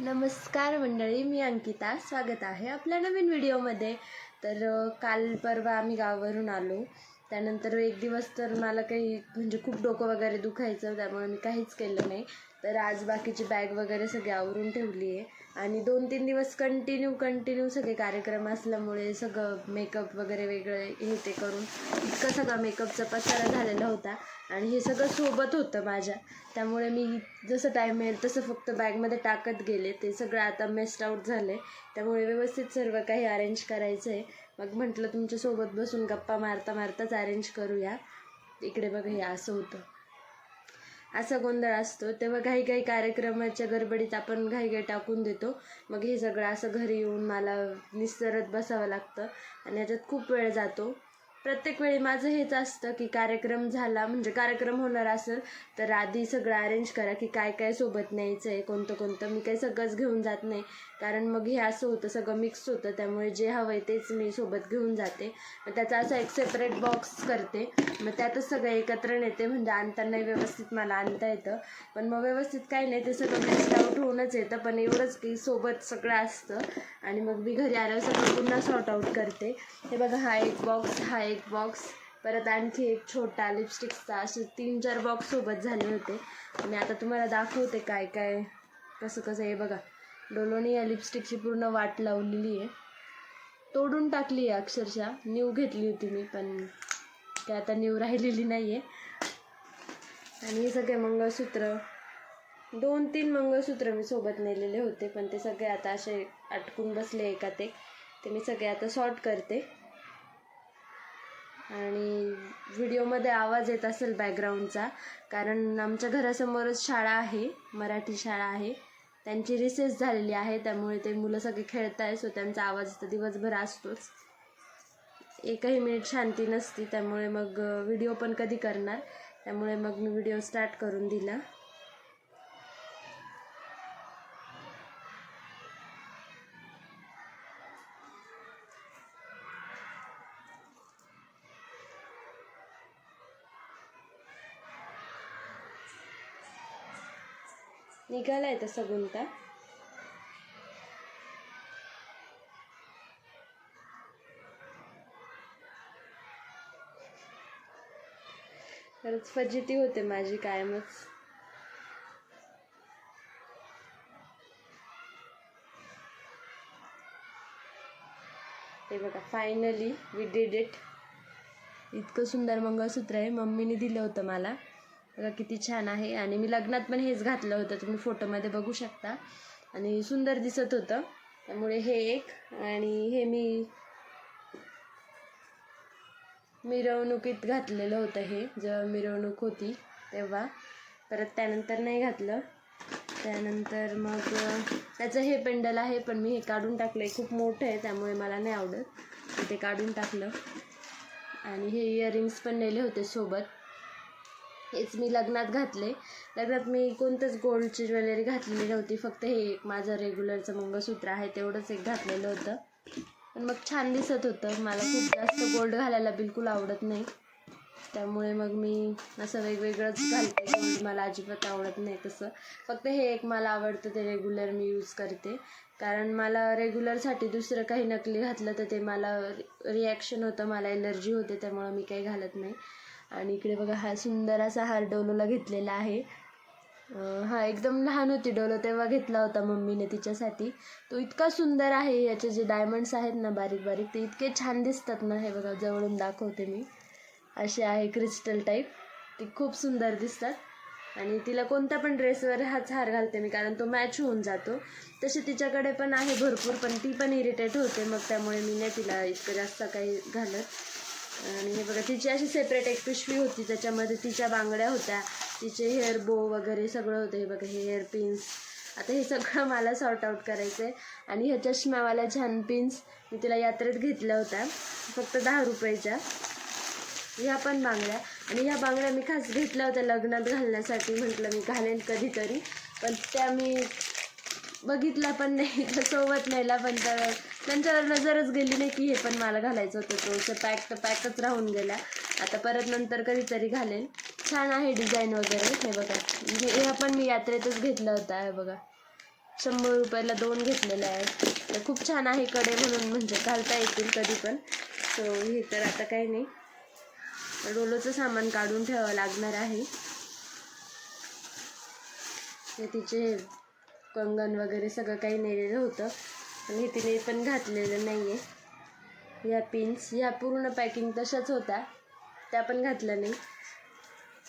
नमस्कार मंडळी मी अंकिता. स्वागत आहे आपल्या नवीन व्हिडिओमध्ये. तर काल परवा आम्ही गावावरून आलो. त्यानंतर एक दिवस तर मला काही म्हणजे खूप डोकं वगैरे दुखायचं त्यामुळे मी काहीच केलं नाही. तर आज बाकीची बॅग वगैरे सगळी आवरून ठेवली आहे. आणि दोन तीन दिवस कंटिन्यू कंटिन्यू सगळे कार्यक्रम असल्यामुळे सगळं मेकअप वगैरे वेगळं हे ते करून इतकं सगळं मेकअपचा पसारा झालेला होता. आणि हे सगळं सोबत होतं माझ्या. त्यामुळे मी जसं टाईम मिळेल तसं फक्त बॅगमध्ये टाकत गेले. ते सगळं आता मेस्ट आउट झाले. त्यामुळे व्यवस्थित सर्व काही अरेंज करायचं आहे मग म्हटलं तुमच्यासोबत बसून गप्पा मारता मारताच अरेंज करूया. इकडे बघा हे असं होतं. असा गोंधळ असतो. तेव्हा काही काही कार्यक्रमाच्या गडबडीत आपण घाई घाई टाकून देतो. मग हे सगळं असं घरी येऊन मला निसरत बसावं लागतं. आणि याच्यात खूप वेळ जातो. प्रत्येक वेळी माझं हेच असतं की कार्यक्रम झाला म्हणजे कार्यक्रम होणार असेल तर आधी सगळं अरेंज करा की काय काय सोबत न्यायचं आहे कोणतं कोणतं मी काही सगळंच घेऊन जात नाही. कारण मग हे असं होतं सगळं मिक्स होतं त्यामुळे जे हवं आहे तेच मी सोबत घेऊन जाते. मग त्याचा असा एक सेपरेट बॉक्स करते. मग त्यातच सगळं एकत्र नेते म्हणजे आणतानाही व्यवस्थित मला आणता येतं. पण मग व्यवस्थित काही नाही ते सगळं मिक्स आउट होऊनच येतं पण एवढंच की सोबत सगळं असतं. आणि मग मी घरी आल्यावर सगळं पुन्हा सॉर्ट आऊट करते. हे बघा हा एक बॉक्स हा एक बॉक्स परत आणखी एक छोटा लिपस्टिक्सचा असे तीन चार बॉक्स सोबत झाले होते. आणि आता तुम्हाला दाखवते काय काय कसं कसं हे बघा. डोलोनी या लिपस्टिकची पूर्ण वाट लावलेली आहे. तोडून टाकली आहे अक्षरशः. न्यू घेतली होती मी पण ते आता न्यू राहिलेली नाही आहे आणि हे सगळे मंगळसूत्र दोन तीन मंगळसूत्र मी सोबत नेलेले होते पण ते सगळे आता असे अटकून बसले एकात एक. ते मी सगळे आता सॉर्ट करते. आणि व्हिडिओमध्ये आवाज येत असेल बॅकग्राऊंडचा कारण आमच्या घरासमोरच शाळा आहे मराठी शाळा आहे. त्यांची रिसेस झालेली आहे त्यामुळे ते मुलं सगळे खेळत आहे सो त्यांचा आवाज तर दिवसभर असतोच. एकही मिनिट शांती नसती त्यामुळे मग व्हिडिओ पण कधी करणार? त्यामुळे मग मी व्हिडिओ स्टार्ट करून दिला. निघालाय तसा गुंता. खरंच फजिती होते माझी कायमच. हे बघा फायनली वी डिड इट इतकं सुंदर मंगळसूत्र आहे. मम्मीने दिलं होतं मला. बघा किती छान आहे. आणि मी लग्नात पण हेच घातलं होतं. तुम्ही फोटोमध्ये बघू शकता. आणि सुंदर दिसत होतं. त्यामुळे हे एक. आणि हे मी मिरवणुकीत घातलेलं होतं हे. जेव्हा मिरवणूक होती तेव्हा. परत त्यानंतर नाही घातलं. त्यानंतर मग त्याचं हे पेंडल आहे पण मी हे काढून टाकलं आहे खूप मोठं आहे त्यामुळे मला नाही आवडत. ते काढून टाकलं. आणि हे इयरिंग्स पण नेले होते सोबत. हेच मी लग्नात घातले. लग्नात मी कोणतंच गोल्डची ज्वेलरी घातलेली नव्हती. फक्त हे एक माझं रेग्युलरचं मंगळसूत्र आहे तेवढंच एक घातलेलं होतं. पण मग छान दिसत होतं. मला खूप जास्त गोल्ड घालायला बिलकुल आवडत नाही. त्यामुळे मग मी असं वेगवेगळंच घालते. गोल्ड मला अजिबात आवडत नाही तसं. फक्त हे एक मला आवडतं ते रेग्युलर मी यूज करते. कारण मला रेग्युलरसाठी दुसरं काही नकली घातलं तर ते मला रिॲक्शन होतं मला एलर्जी होते त्यामुळं मी काही घालत नाही. आणि इकडे बघा हा सुंदर असा हार डोलोला घेतलेला आहे. हा एकदम लहान होती डोलो तेव्हा घेतला होता मम्मीने तिच्यासाठी. तो इतका सुंदर आहे याचे जे डायमंड्स आहेत ना बारीक बारीक ते इतके छान दिसतात ना हे बघा जवळून दाखवते मी. असे आहे क्रिस्टल टाईप ती खूप सुंदर दिसतात. आणि तिला कोणत्या पण ड्रेसवर हाच हार घालते मी कारण तो मॅच होऊन जातो. तसे तिच्याकडे पण आहे भरपूर पण ती पण इरिटेट होते मग त्यामुळे मी नाही तिला इतकं जास्त काही घालत. आणि हे बघा तिची अशी सेपरेट एक पिशवी होती त्याच्यामध्ये तिच्या बांगड्या होत्या. तिचे हेअर बो वगैरे सगळं होतं. हे बघा हे हेअर पिन्स आता हे सगळं मला सॉर्ट आऊट करायचं आहे आणि ह्या चष्म्यावाल्या छान पिन्स मी तिला यात्रेत घेतल्या होत्या. फक्त दहा रुपयाच्या. ह्या पण बांगड्या. आणि ह्या बांगड्या मी खास घेतल्या होत्या लग्नात घालण्यासाठी. म्हटलं मी घालेन कधीतरी. पण त्या मी बघितला पण नाही तर सोबत नेला पण तर त्यांच्यावर नजरच गेली नाही की हे पण मला घालायचं होतं तो असं पॅक तर पॅकच राहून गेला. आता परत नंतर कधीतरी घालेन. छान आहे डिझाईन वगैरे हे बघा. म्हणजे हे ह्या पण मी यात्रेतच घेतला होता हे बघा. शंभर रुपयाला दोन घेतलेले आहेत. तर खूप छान आहे कडे म्हणून म्हणजे घालता येतील कधी पण. सो हे तर आता काही नाही. डोलोचं सामान काढून ठेवावं लागणार आहे. हे तिचे कंगन वगैरे सगळं काही नेलेलं होतं. आणि तिने पण घातलेलं नाही आहे या पिन्स ह्या पूर्ण पॅकिंग तशाच होत्या. त्या पण घातल्या नाही.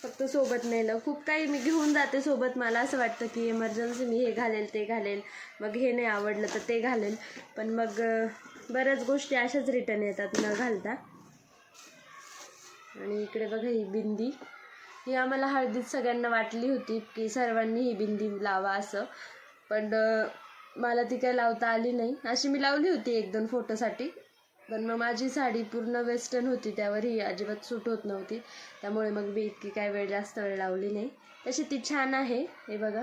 फक्त सोबत नेलं. खूप काही मी घेऊन जाते सोबत. मला असं वाटतं की इमर्जन्सी मी हे घालेल ते घालेल. मग हे नाही आवडलं तर ते घालेल. पण मग बऱ्याच गोष्टी अशाच रिटर्न येतात न घालता. आणि इकडे बघा ही बिंदी. ही आम्हाला हळदीत सगळ्यांना वाटली होती की सर्वांनी ही बिंदी लावा असं. पण मला ती काय लावता आली नाही. अशी मी लावली होती एक दोन फोटोसाठी. पण मग माझी साडी पूर्ण वेस्टर्न होती. त्यावर ही अजिबात सूट होत नव्हती. त्यामुळे मग मी इतकी काय वेळ जास्त वेळ लावली नाही. तशी ती छान आहे. हे बघा.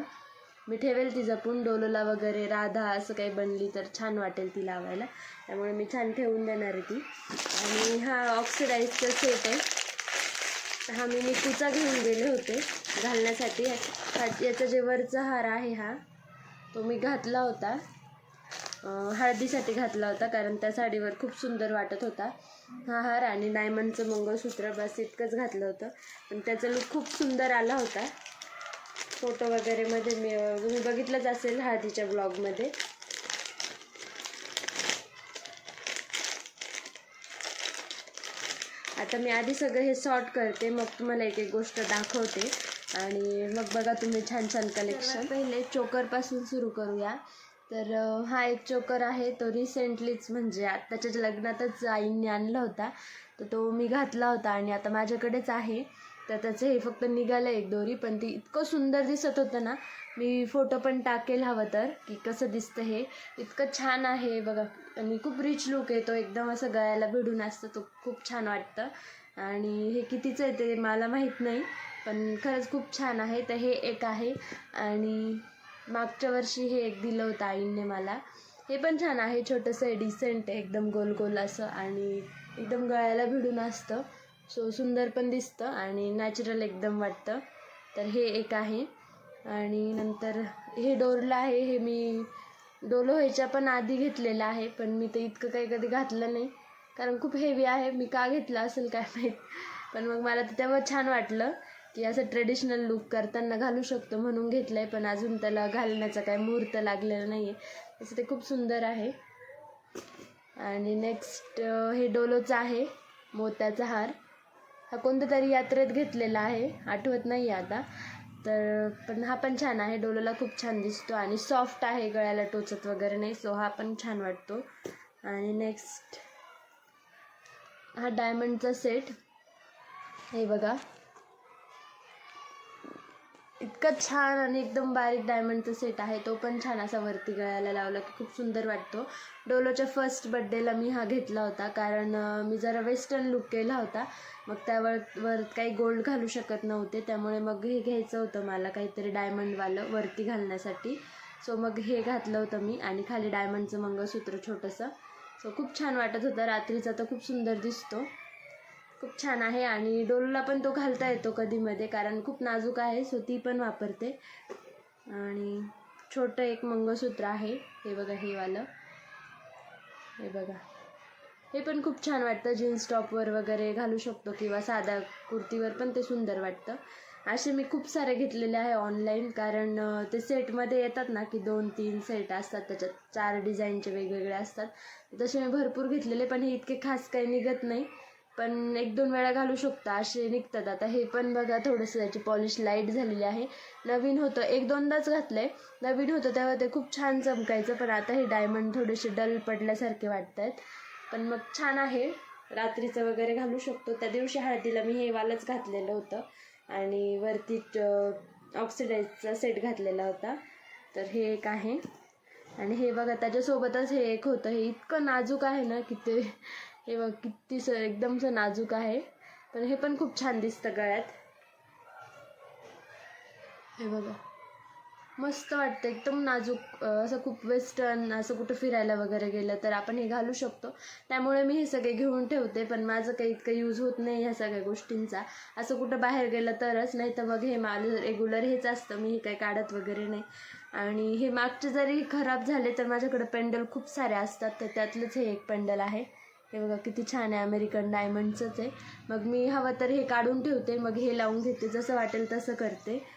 मी ठेवेल ती जपून. डोलोला वगैरे राधा असं काही बनली तर छान वाटेल ती लावायला. त्यामुळे मी छान ठेवून देणार आहे ती. आणि हा ऑक्सिडाईजचा सेट आहे. हा मी निकूचा घेऊन गेले होते घालण्यासाठी. याचा जे वरचा हार आहे हा तो मी घातला होता. हळदीसाठी घातला होता कारण त्या साडीवर खूप सुंदर वाटत होता. हा हार आणि डायमंडचं मंगळसूत्र बस इतकंच घातलं होतं. पण त्याचा लुक खूप सुंदर आला होता. फोटो वगैरेमध्ये मी तुम्ही बघितलंच असेल हळदीच्या ब्लॉगमध्ये आता मी आधी सगळं हे सॉर्ट करते मग तुम्हाला एक एक गोष्ट दाखवते. आणि मग बघा तुम्ही छान छान कलेक्शन पहिले चोकरपासून सुरू करूया. तर हा एक चोकर आहे तो रिसेंटलीच म्हणजे आत्ताच्या लग्नातच आईने आणला होता. तर तो मी घातला होता आणि आता माझ्याकडेच आहे. तर त्याचं हे फक्त निघालं एक दोरी पण ती इतकं सुंदर दिसत होतं ना मी फोटो पण टाकेल हवं तर की कसं दिसतं हे. इतकं छान आहे बघा. आणि खूप रिच लुक आहे तो एकदम असं गळ्याला भिडून असतं तो खूप छान वाटतं. आणि हे कितीचं आहे ते मला माहीत नाही. पण खरंच खूप छान आहे. तर हे एक आहे. आणि मागच्या वर्षी हे एक दिलं होतं आईने मला. हे पण छान आहे. छोटंसं आहे डिसेंट आहे. एकदम गोल गोल असं आणि एकदम गळ्याला भिडून असतं. सो सुंदर पण दिसतं आणि नॅचरल एकदम वाटतं. तर हे एक आहे. आणि नंतर हे डोरलं आहे. हे मी डोलो ह्याच्या पण आधी घेतलेलं आहे. पण मी ते इतकं काही कधी घातलं नाही. कारण खूप हेवी आहे. मी का घेतलं असेल काय माहीत. पण मग मला ते तेव्हा छान वाटलं. की असं ट्रेडिशनल लुक करताना घालू शकतो म्हणून घेतलं आहे पण अजून त्याला घालण्याचा काही मुहूर्त लागलेला नाही आहे तसं ते खूप सुंदर आहे. आणि नेक्स्ट हे डोलोचं आहे मोत्याचा हार. हा कोणत्या तरी यात्रेत घेतलेला आहे आठवत नाही आहे आता. तर पण हा पण छान आहे डोलोला खूप छान दिसतो. आणि सॉफ्ट आहे गळ्याला टोचत वगैरे नाही सो हा पण छान वाटतो. आणि नेक्स्ट हा डायमंडचा सेट हे बघा. इतकं छान आणि एकदम बारीक डायमंडचा सेट आहे. तो पण छान असा वरती गळ्याला लावला की खूप सुंदर वाटतो. डोलोच्या फर्स्ट बड्डेला मी हा घेतला होता कारण मी जरा वेस्टर्न लुक केला होता. मग त्यावर वर काही गोल्ड घालू शकत नव्हते. त्यामुळे मग हे घ्यायचं होतं मला काहीतरी डायमंडवालं वरती घालण्यासाठी. सो मग हे घातलं होतं मी आणि खाली डायमंडचं मंगळसूत्र छोटंसं. सो खूप छान वाटत होतं. रात्रीचा तर खूप सुंदर दिसतो. खूप छान आहे आणि डोलूला पण तो घालता येतो कधीमध्ये कारण खूप नाजूक आहे सो ती पण वापरते. आणि छोटं एक मंगळसूत्र आहे हे बघा हे वालं. हे बघा. हे पण खूप छान वाटतं जीन्स टॉपवर वगैरे घालू शकतो किंवा साधा कुर्तीवर पण ते सुंदर वाटतं. असे मी खूप सारे घेतलेले आहे ऑनलाईन कारण ते सेटमध्ये येतात ना की दोन तीन सेट असतात त्याच्यात चार डिझाईनचे वेगवेगळे असतात. तसे मी भरपूर घेतलेले पण हे इतके खास काही निघत नाही. पण एक दोन वेळा घालू शकता असे निघतात. आता हे पण बघा थोडंसं त्याची पॉलिश लाइट झालेली आहे. नवीन होतं एक दोनदाच घातलं आहे नवीन होतं तेव्हा ते खूप छान चमकायचं पण आता हे डायमंड थोडेसे डल पडल्यासारखे वाटत आहेत पण मग छान आहे. रात्रीचं वगैरे घालू शकतो. त्या दिवशी हळदीला मी हे वालच घातलेलं होतं. आणि वरती ऑक्सिडाईजचा सेट घातलेला होता. तर हे एक आहे. आणि हे बघा त्याच्यासोबतच हे एक होतं. हे इतकं नाजूक आहे ना की ते हे बघ किती स एकदमचं नाजूक आहे. पण हे पण खूप छान दिसतं गळ्यात. हे बघा. मस्त वाटतं एकदम नाजूक असं खूप वेस्टर्न असं कुठं फिरायला वगैरे गेलं तर आपण हे घालू शकतो. त्यामुळे मी हे सगळे घेऊन ठेवते पण माझं काही इतकं यूज होत नाही ह्या सगळ्या गोष्टींचा. असं कुठं बाहेर गेलं तरच नाही तर मग हे माझं रेग्युलर हेच असतं मी हे काही काढत वगैरे नाही. आणि हे मागचे जरी खराब झाले तर माझ्याकडे पेंडल खूप सारे असतात तर त्यातलंच हे एक पेंडल आहे. हे बघा किती छान आहे अमेरिकन डायमंडचंच आहे. मग मी हवं तर हे काढून ठेवते मग हे लावून घेते. जसं वाटेल तसं करते.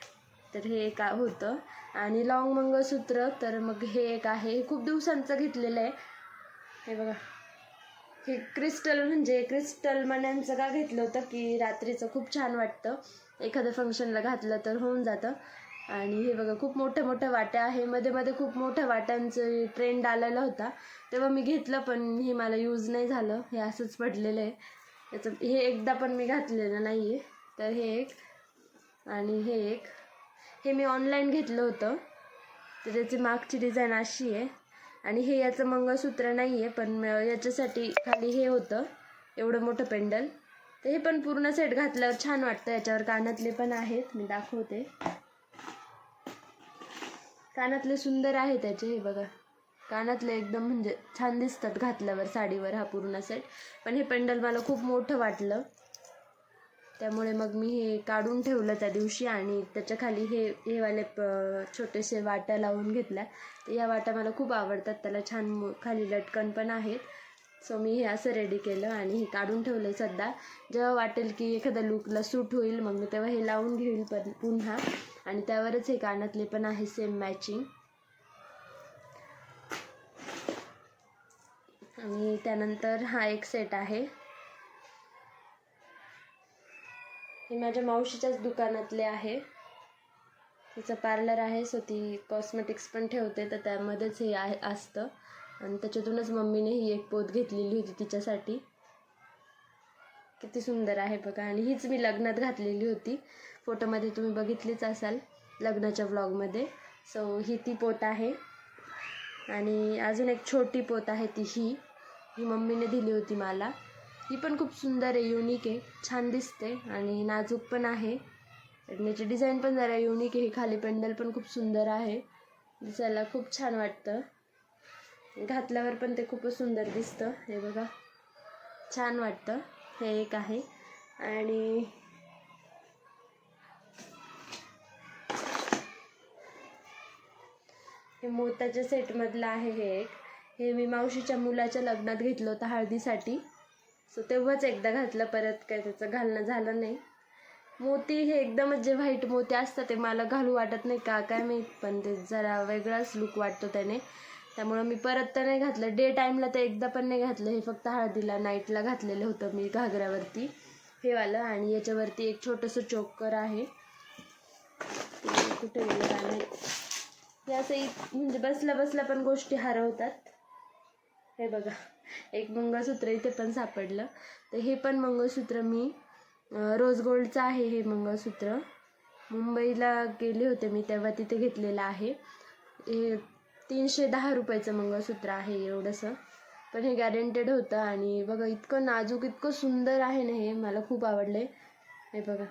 तर हे एक होतं. आणि लॉंग मंगळसूत्र तर मग हे एक आहे. हे खूप दिवसांचं घेतलेलं आहे. हे बघा. हे क्रिस्टल म्हणजे क्रिस्टल मण्यांचं का घेतलं होतं की रात्रीचं खूप छान वाटतं. एखाद्या फंक्शनला घातलं तर होऊन जातं. आणि हे बघा खूप मोठ्या मोठ्या वाट्या आहे. मध्ये मध्ये खूप मोठ्या वाट्यांचं ट्रेंड आलेला होता. तेव्हा मी घेतलं पण हे मला यूज नाही झालं. हे असंच पडलेलं आहे. याचं हे एकदा पण मी घातलेलं नाही आहे तर हे एक आणि हे एक. हे मी ऑनलाईन घेतलं होतं. तर त्याची मागची डिझाईन अशी आहे. आणि हे याचं मंगळसूत्र नाही आहे पण याच्यासाठी खाली हे होतं. एवढं मोठं पेंडल तर हे पण पूर्ण सेट घातल्यावर छान वाटतं. याच्यावर कानातले पण आहेत. मी दाखवते. कानातले सुंदर आहे त्याचे हे बघा. कानातले एकदम म्हणजे छान दिसतात घातल्यावर साडीवर हा पूर्ण सेट पण हे पेंडल मला खूप मोठं वाटलं. त्यामुळे मग मी हे काढून ठेवलं त्या दिवशी आणि त्याच्याखाली हे हे वाले प छोटेसे वाट्या लावून घेतल्या. तर या वाट्या मला खूप आवडतात त्याला छान खाली लटकन पण आहेत. सो मी हे असं रेडी केलं आणि हे काढून ठेवलं आहे सध्या. जेव्हा वाटेल की एखाद्या लुकला सूट होईल मग मी तेव्हा हे लावून घेईल पण पुन्हा. आणि त्यावरच हे कानातले पण आहे सेम मॅचिंग आणि त्यानंतर हा एक सेट आहे. हे माझ्या मावशीच्याच दुकानातले आहे. तिचं पार्लर आहे सो ती कॉस्मेटिक्स पण ठेवते तर त्यामध्येच हे आहे असतं. आणि त्याच्यातूनच मम्मीने ही एक पोत घेतलेली होती तिच्यासाठी. किती सुंदर आहे बघा. आणि हीच मी लग्नात घातलेली होती. फोटोमध्ये तुम्ही बघितलीच असाल लग्नाच्या व्लॉगमध्ये सो ही ती पोत आहे. आणि अजून एक छोटी पोत आहे ती ही. ही मम्मीने दिली होती मला. ही पण खूप सुंदर आहे युनिक आहे. छान दिसते आणि नाजूक पण आहे. आणि याची डिझाईन पण जरा युनिक आहे. ही खाली पेंडल पण खूप सुंदर आहे. दिसायला खूप छान वाटतं. घातल्यावर पण ते खूपच सुंदर दिसतं. हे बघा. छान वाटतं. हे एक आहे. आणि हे मोत्याच्या सेटमधलं आहे हे एक. हे मी मावशीच्या मुलाच्या लग्नात घेतलं होतं हळदीसाठी. सो तेव्हाच एकदा घातलं परत काय त्याचं घालणं झालं नाही. मोती हे एकदमच जे व्हाईट मोती असतात ते मला घालू वाटत नाही का काय माहीत पण ते जरा वेगळाच लुक वाटतो त्याने. त्यामुळं मी परत तर नाही घातलं. डे टाईमला तर एकदा पण नाही घातलं. हे फक्त हळदीला नाईटला घातलेलं होतं मी घागऱ्यावरती हे वालं आणि याच्यावरती एक छोटंसं चोकर आहे. कुठे गेलं? काय हे असं म्हणजे बसल्या बसल्या पण गोष्टी हरवतात. हे बघा एक मंगळसूत्र इथे पण सापडलं. तर हे पण मंगळसूत्र मी रोज गोल्डचं आहे हे मंगळसूत्र. मुंबईला गेले होते मी तेव्हा तिथे घेतलेलं आहे. हे तीनशे दहा रुपयाचं मंगळसूत्र आहे एवढंसं. पण हे गॅरंटेड होतं आणि बघा इतकं नाजूक इतकं सुंदर आहे ना हे मला खूप आवडले हे बघा.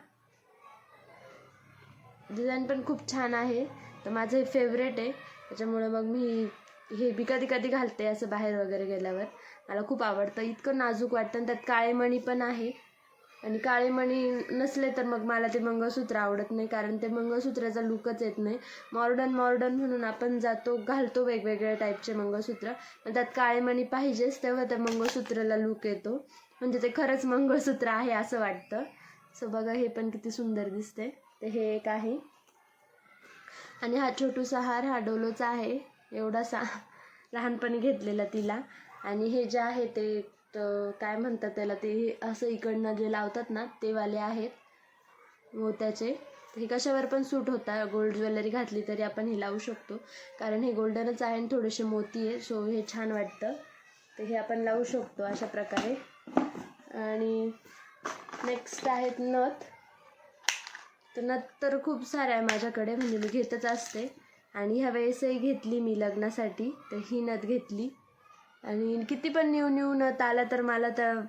डिझाईन पण खूप छान आहे. तर माझं हे फेवरेट आहे. त्याच्यामुळं मग मी हे बी कधी कधी घालते असं बाहेर वगैरे गेल्यावर. मला खूप आवडतं. इतकं नाजूक वाटतं आणि त्यात काळे मणी पण आहे. आणि काळे मणी नसले तर मग मला ते मंगळसूत्र आवडत नाही कारण ते मंगळसूत्राचा लुकच येत नाही. मॉर्डन मॉर्डन म्हणून आपण जातो घालतो वेगवेगळ्या टाईपचे मंगळसूत्र. पण त्यात काळे मणी पाहिजेच तेव्हा त्या मंगळसूत्राला लुक येतो. म्हणजे ते खरंच मंगळसूत्र आहे असं वाटतं. सो बघा हे पण किती सुंदर दिसते तर हे एक आहे. आणि हा छोटूसा हार हा डोलोचा आहे. एवढासा लहानपणी घेतलेला तिला. आणि हे जे आहे ते काय म्हणतात त्याला ते हे असं इकडनं जे लावतात ना ते वाले आहेत मोत्याचे हे कशावर पण सूट होता. गोल्ड ज्वेलरी घातली तरी आपण हे लावू शकतो. कारण हे गोल्डनच आहे आणि थोडेसे मोती आहे. सो हे छान वाटतं. तर हे आपण लावू शकतो अशा प्रकारे. आणि नेक्स्ट आहेत नथ. तर नथ तर खूप साऱ्या आहे माझ्याकडे म्हणजे मी घेतच असते. आणि ह्या वेळेसही घेतली मी लग्नासाठी तर ही नथ घेतली. आणि किती पण न्यू न्यू नथ आला तर मला तर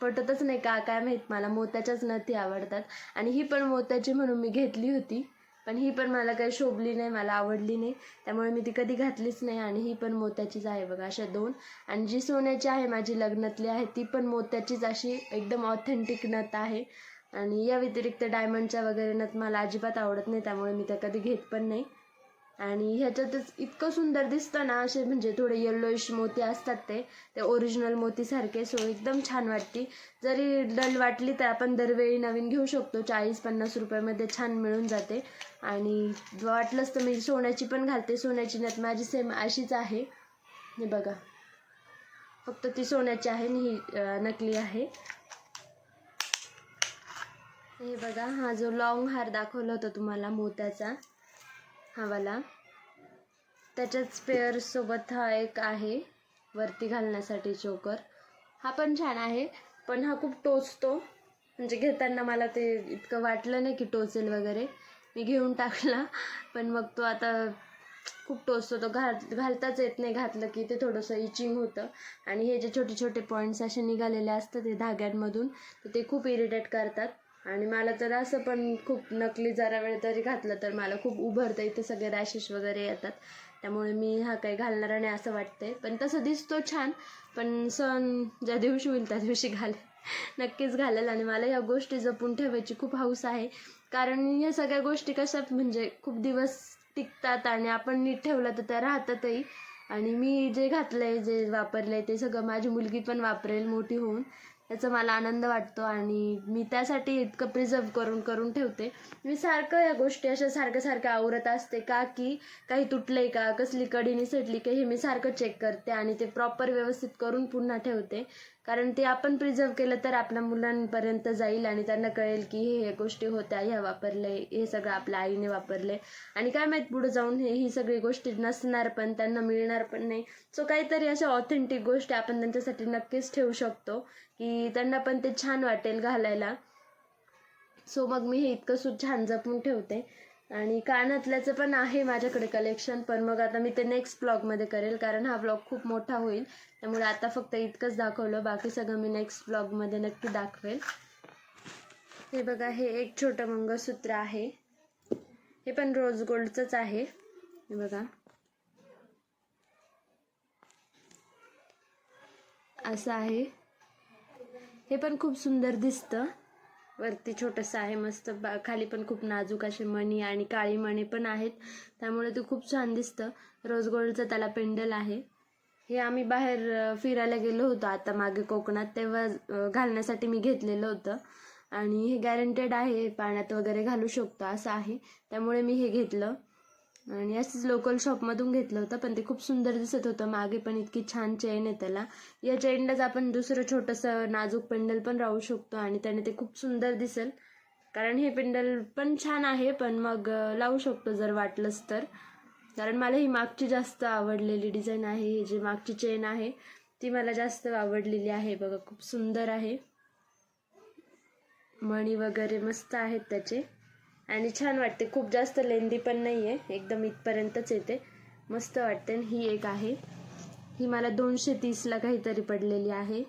पटतच नाही का काय माहीत मला मोत्याच्याच नथी आवडतात. आणि ही पण मोत्याची म्हणून मी घेतली होती पण ही पण मला काही शोभली नाही मला आवडली नाही. त्यामुळे मी ती कधी घातलीच नाही आणि ही पण मोत्याचीच आहे बघा अशा दोन. आणि जी सोन्याची आहे माझी लग्नातली आहे ती पण मोत्याचीच अशी एकदम ऑथेंटिक नथ आहे. आणि या व्यतिरिक्त डायमंडच्या वगैरे नथ मला अजिबात आवडत नाही त्यामुळे मी त्या कधी घेत पण नाही. आणि ह्याच्यातच इतकं सुंदर दिसतं ना असे म्हणजे थोडे येल्लोइश मोती असतात ते ते ओरिजिनल मोतीसारखे सो एकदम छान वाटते. जरी डल वाटली तर आपण दरवेळी नवीन घेऊ शकतो चाळीस पन्नास रुपयामध्ये छान मिळून जाते. आणि वाटलंच तर मी सोन्याची पण घालते सोन्याची नथ माझी सेम अशीच आहे. हे बघा. फक्त ती सोन्याची आहे आणि ही नकली आहे. हे बघा हा जो लॉंग हार दाखवला होता तुम्हाला मोत्याचा हावाला त्याच्याच पेअर सोबत हा एक आहे वरती घालण्यासाठी चोकर हा पण छान आहे पण हा खूप टोचतो. म्हणजे घेताना मला ते इतकं वाटलं नाही की टोचेल वगैरे. मी घेऊन टाकला पण मग तो आता खूप टोचतो. तो घाल घालताच येत नाही घातलं की ते थोडंसं इचिंग होतं. आणि हे जे छोटे छोटे पॉईंट्स असे निघालेले असतात ते धाग्यांमधून तर ते खूप इरिटेट करतात. आणि मला तर असं पण खूप नकली जरा वेळ तरी घातलं तर मला खूप उभरतं. इथे सगळे रॅशेस वगैरे येतात. त्यामुळे मी हा काही घालणार नाही असं वाटतंय. पण तसं दिसतो छान. पण सण ज्या दिवशी होईल त्या दिवशी घाल नक्कीच घालेल. आणि मला ह्या गोष्टी जपून ठेवायची खूप हौस आहे. कारण ह्या सगळ्या गोष्टी कशा म्हणजे खूप दिवस टिकतात आणि आपण नीट ठेवलं तर त्या राहतातही. आणि मी जे घातलंय जे वापरलंय ते सगळं माझी मुलगी पण वापरेल मोठी होऊन. याचा मला आनंद वाटतो आणि मी त्यासाठी इतकं प्रिझर्व करून करून ठेवते. मी सारखं या गोष्टी अशा सारखं सारखं आवरत असते का की काही तुटलंय का कसली कडी निसटली का हे मी सारखं चेक करते आणि ते प्रॉपर व्यवस्थित करून पुन्हा ठेवते. कारण ते आपण प्रिझर्व केलं तर आपल्या मुलांपर्यंत जाईल आणि त्यांना कळेल की हे हे गोष्टी होत्या ह्या वापरले हे सगळं आपल्या आईने वापरले. आणि काय माहीत पुढे जाऊन हे ही सगळी गोष्टी नसणार पण त्यांना मिळणार पण नाही. सो काहीतरी अशा ऑथेंटिक गोष्टी आपण त्यांच्यासाठी नक्कीच ठेवू शकतो की त्यांना पण ते छान वाटेल घालायला. सो मग मी हे इतकं सुद्धा छान जपून ठेवते. आणि कानातल्याचं पण आहे माझ्याकडे कलेक्शन पण मग आता मी ते नेक्स्ट ब्लॉगमध्ये करेल कारण हा ब्लॉग खूप मोठा होईल. त्यामुळे आता फक्त इतकंच दाखवलं बाकी सगळं मी नेक्स्ट ब्लॉगमध्ये नक्की दाखवेल. हे बघा हे एक छोटं मंगळसूत्र आहे. हे पण रोज गोल्डचंच आहे. हे बघा. असं आहे. हे पण खूप सुंदर दिसतं. वरती छोटंसं आहे मस्त बा खाली पण खूप नाजूक असे मणी आणि काळी मणी पण आहेत. त्यामुळे ते खूप छान दिसतं. रोज गोल्डचं त्याला पेंडल आहे. हे आम्ही बाहेर फिरायला गेलो होतो आता मागे कोकणात तेव्हा घालण्यासाठी मी घेतलेलं होतं. आणि हे गॅरंटेड आहे पाण्यात वगैरे घालू शकतो असं आहे. त्यामुळे मी हे घेतलं. आणि असंच लोकल शॉपमधून घेतलं होतं पण ते खूप सुंदर दिसत होतं. मागे पण इतकी छान चेन आहे त्याला. या चेनलाच आपण दुसरं छोटंसं नाजूक पेंडल पण राहू शकतो आणि त्याने ते खूप सुंदर दिसेल. कारण हे पेंडल पण छान आहे पण मग लावू शकतो जर वाटलंच तर. कारण मला ही मागची जास्त आवडलेली डिझाईन आहे ही जी मागची चेन आहे ती मला जास्त आवडलेली आहे. बघा खूप सुंदर आहे. मणी वगैरे मस्त आहेत त्याचे. आणि छान वाटते. खूप जास्त लेंदी पण नाही आहे एकदम इथपर्यंतच येते. मस्त वाटते आणि ही एक आहे. ही मला दोनशे तीसला काहीतरी पडलेली आहे.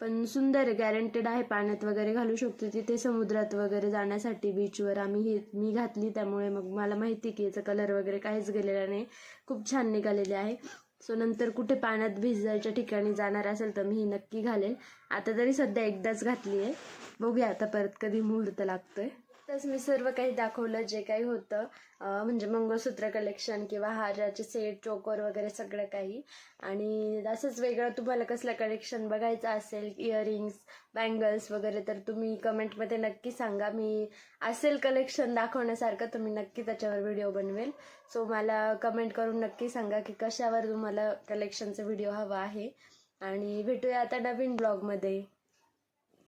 पण सुंदर आहे. गॅरंटेड आहे. पाण्यात वगैरे घालू शकतो तिथे. समुद्रात वगैरे जाण्यासाठी बीचवर आम्ही हे मी घातली. त्यामुळे मग मला माहिती की याचा कलर वगैरे काहीच गेलेला नाही. खूप छान निघालेले आहे. सो नंतर कुठे पाण्यात भिजायच्या ठिकाणी जाणार असेल तर मी ही नक्की घालेल. आता तरी सध्या एकदाच घातली आहे बघूया आता परत कधी मुहूर्त लागतोय. तसं मी सर्व काही दाखवलं जे काही होतं. म्हणजे मंगळसूत्र कलेक्शन किंवा हाराचे सेट चोकर वगैरे सगळं काही. आणि असंच वेगळं तुम्हाला कसलं कलेक्शन बघायचं असेल इयरिंग्स बँगल्स वगैरे तर तुम्ही कमेंटमध्ये नक्की सांगा. मी असेल कलेक्शन दाखवण्यासारखं तर मी नक्की त्याच्यावर व्हिडिओ बनवेल. सो मला कमेंट करून नक्की सांगा की कशावर तुम्हाला कलेक्शनचा व्हिडिओ हवा आहे. आणि भेटूया आता नवीन ब्लॉगमध्ये